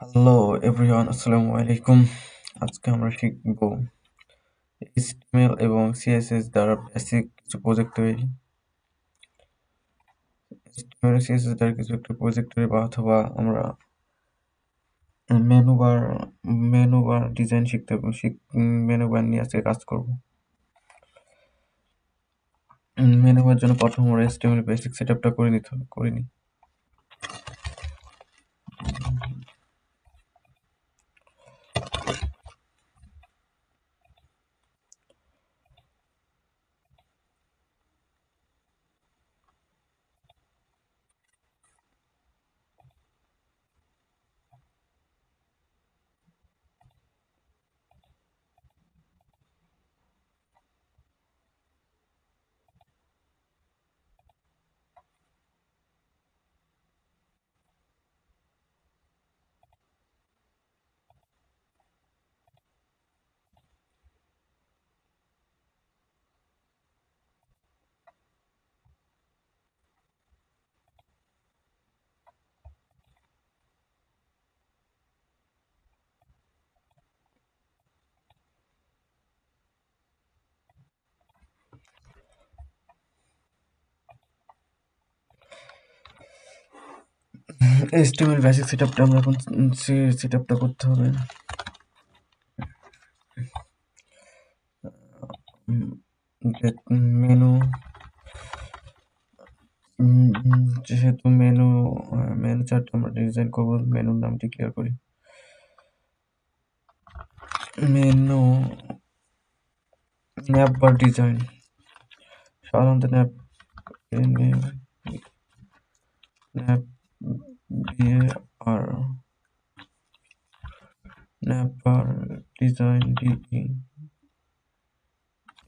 Hello everyone আসসালামু আলাইকুম আজকে আমরা শিখব এইচটিএমএল এবং সিএসএস দ্বারা বেসিক কিছু প্রজেক্ট তৈরি। এইচটিএমএল সিএসএস দ্বারা কিছু একটা প্রজেক্ট তৈরি বা অথবা আমরা menu bar menu bar design শিখতে মেনু বার নিয়ে আজকে কাজ করব। মেনু বার জন্য প্রথম আমরা এইচটিএমএল বেসিক সেটআপটা করে নিতে, করে নিই। এইচটিএমএল বেসিক সেটআপটা আমরা এখন সেটআপটা করতে হবে। মেনু যেহেতু মেনু মেনু চার্ট আমরা ডিজাইন করব মেনুর নামটি ক্লিয়ার করি। মেনু ন্যাপ বা ডিজাইন সাধারণত ন্যাপ ন্যাপ দিয়ে আর nav bar design D E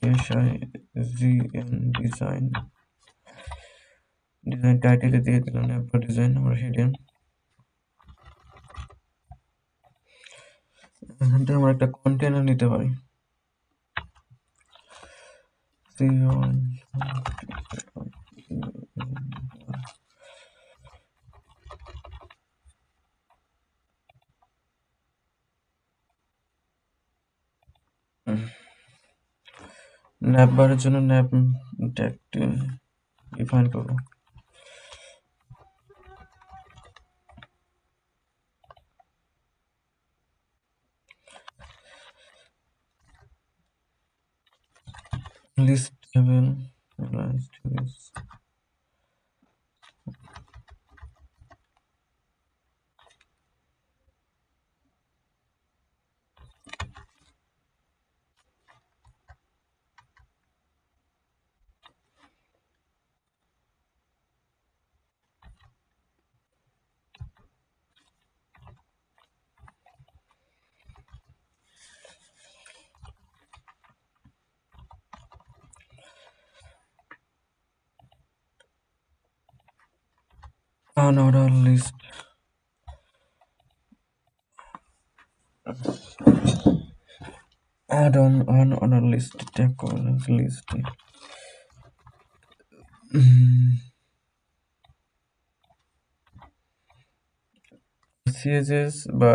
S I G N design design টাইটেলে দিয়ে দিলাম ন্যাপ বার ডিজাইন আমরা সেটা এখান থেকে আমরা একটা কন্টেনার নিতে পারি ন্যাপ বারের জন্য ন্যাপ ডিফাইন করব। list table list list list add on unorder list tag করলাম list সিএসএস বা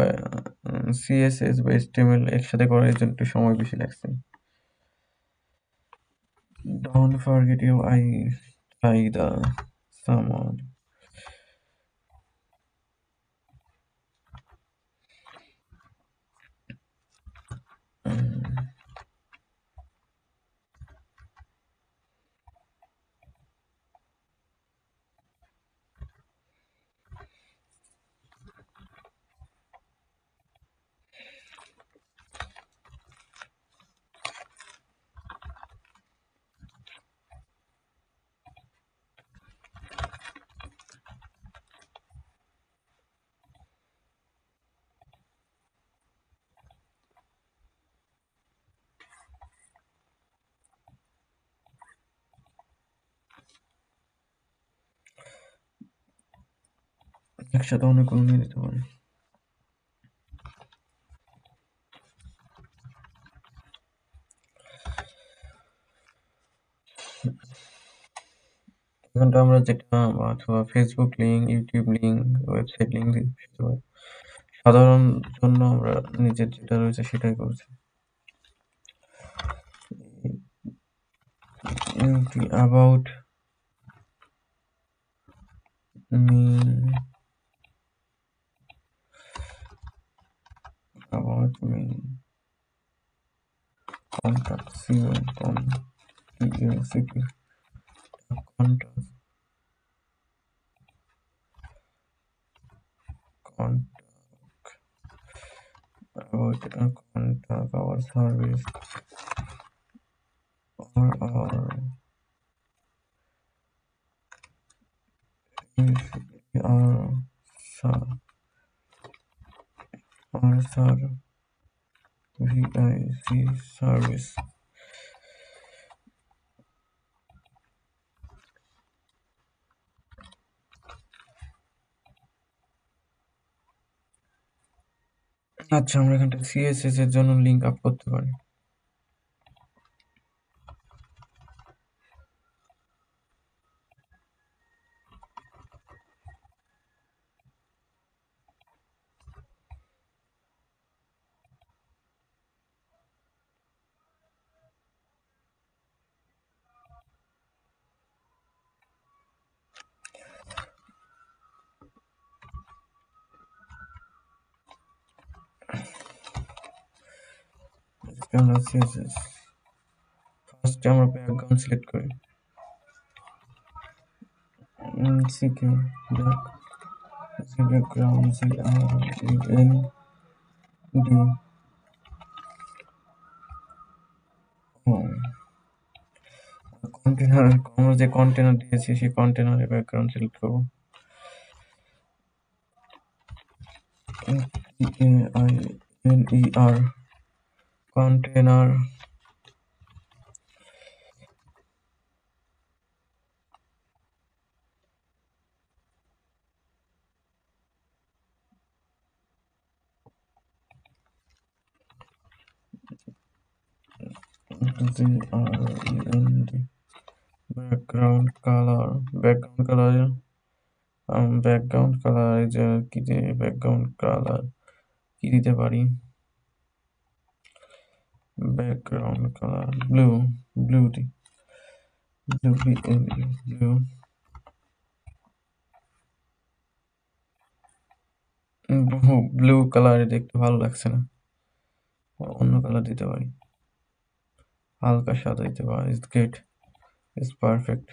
সিএসএস বা এইচটিএমএল একসাথে করার জন্য একটু সময় বেশি লাগছে don't forget you I try the someone একসাথে অনেকগুলো নিয়ে নিতে পারি। এখানটা আমরা যেটা অথবা Facebook link YouTube link website link দিতে পারি। সাধারণ জন্য আমরা নিজের যেটা রয়েছে সেটাই করছি। About me? About me contact zero con ESCP contact contact about a contact our service or our if our sir our sir VIC service আচ্ছা আমরা এখানটা সিএসএস এর জন্য লিংক আপ করতে পারি। আমরা সিএসএস ফার্স্ট আমরা ব্যাকগ্রাউন্ড সিলেক্ট করি। সিকে back background C R N D container আমরা যে কন্টেনার দিয়েছি, সেই কন্টেনারের ব্যাকগ্রাউন্ড সিলেক্ট করব। I N E R container G R E N D background colour background colour background colour এই যে কি যে ব্যাকগ্রাউন্ড কালার কি দিতে পারি? Background colour blue blue the blue B L blue কালারে দেখতে ভালো লাগছে না। অন্য কালার দিতে পারি। হালকা সাদা দিতে পারি is great is perfect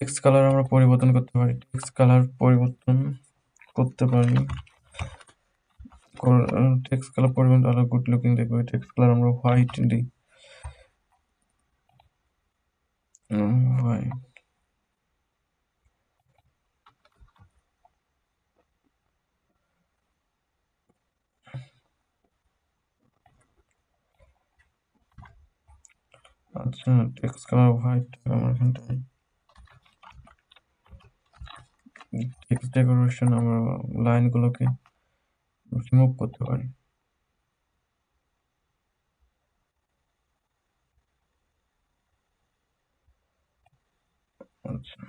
text colour আমরা পরিবর্তন করতে পারি টেক্সট কালার পরিবর্তন করতে পারি। টেক্সট কালার পরিবর্তন আরও গুড লুকিং দেখবে টেক্সট কালার আমরা হোয়াইট দিই। আচ্ছা টেক্সট কালার হোয়াইট আমার এখানটায়। টেক্সট ডেকোরেশন আমরা লাইনগুলোকে রিমুভ করতে পারি। আচ্ছা।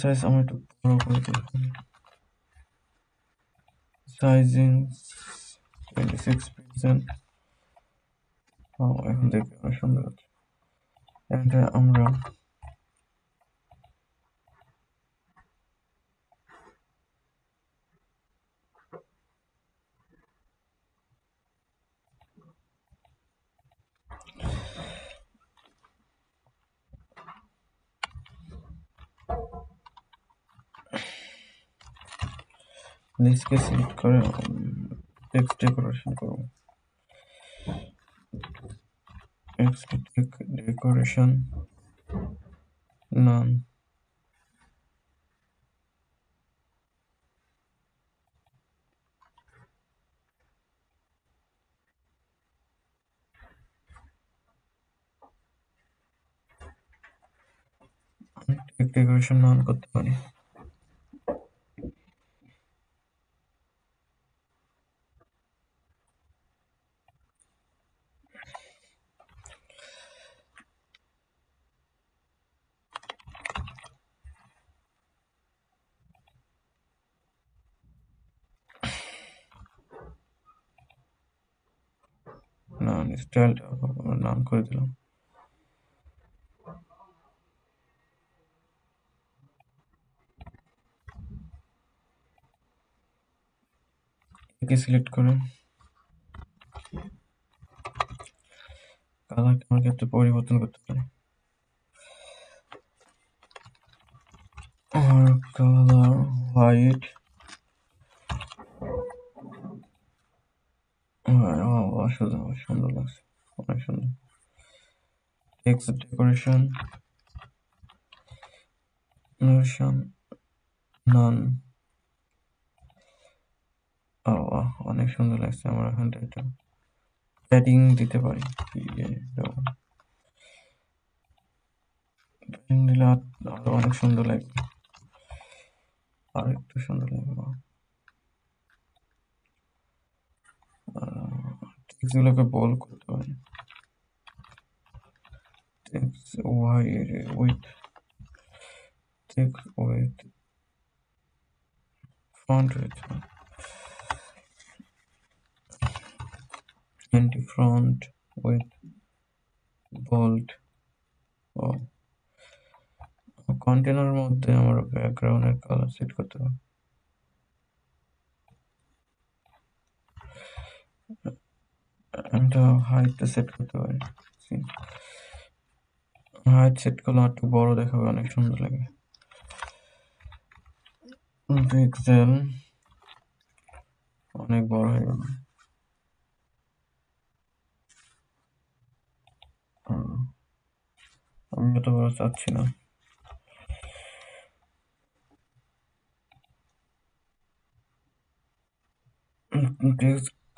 সাইজ আমি একটু বড় করে সাইজিং টোয়েন্টি সিক্স পিক্সেল এখন দেখতে অনেক সুন্দর হচ্ছে। এটা আমরা নিচকে সিলেক্ট করে টেক্সট ডেকোরেশন করব। টেক্সট ডেকোরেশন নাম ডেকোরেশন নাম করতে পারি। স্টাইলটা নাম করে দিলাম। একে সিলেক্ট করে কালার আমার ক্ষেত্রে পরিবর্তন করতে পারি কালার হোয়াইট অসাধারণ সুন্দর লাগছে, অনেক সুন্দর। টেক্সট ডেকোরেশন ডেকোরেশন নান অনেক সুন্দর লাগছে আমার এখানটা এটা প্যাডিং দিতে পারি। দিলে আরও অনেক সুন্দর লাগবে। আর একটু সুন্দর লাগবে টেক্সটগুলোকে বল করতে পারি। Text Y with text with font with anti front with bold ও কন্টেনার মধ্যে আমার ব্যাকগ্রাউন্ডের কালার সেট করতে হবে। এটা হাইটটা সেট করতে পারি হাইট সেট করলে একটু বড় দেখাবে, অনেক সুন্দর লাগে পিক্সেল অনেক বড় হয়ে গেল। আমি এত বড় চাচ্ছি না।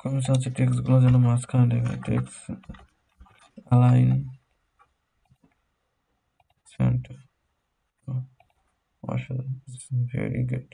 টেক্সট কমে চাচ্ছি টেক্সটগুলো যেন মাঝখানে দেখে টেক্সট অ্যালাইন সেন্টার অসাধারণ ভেরি গুড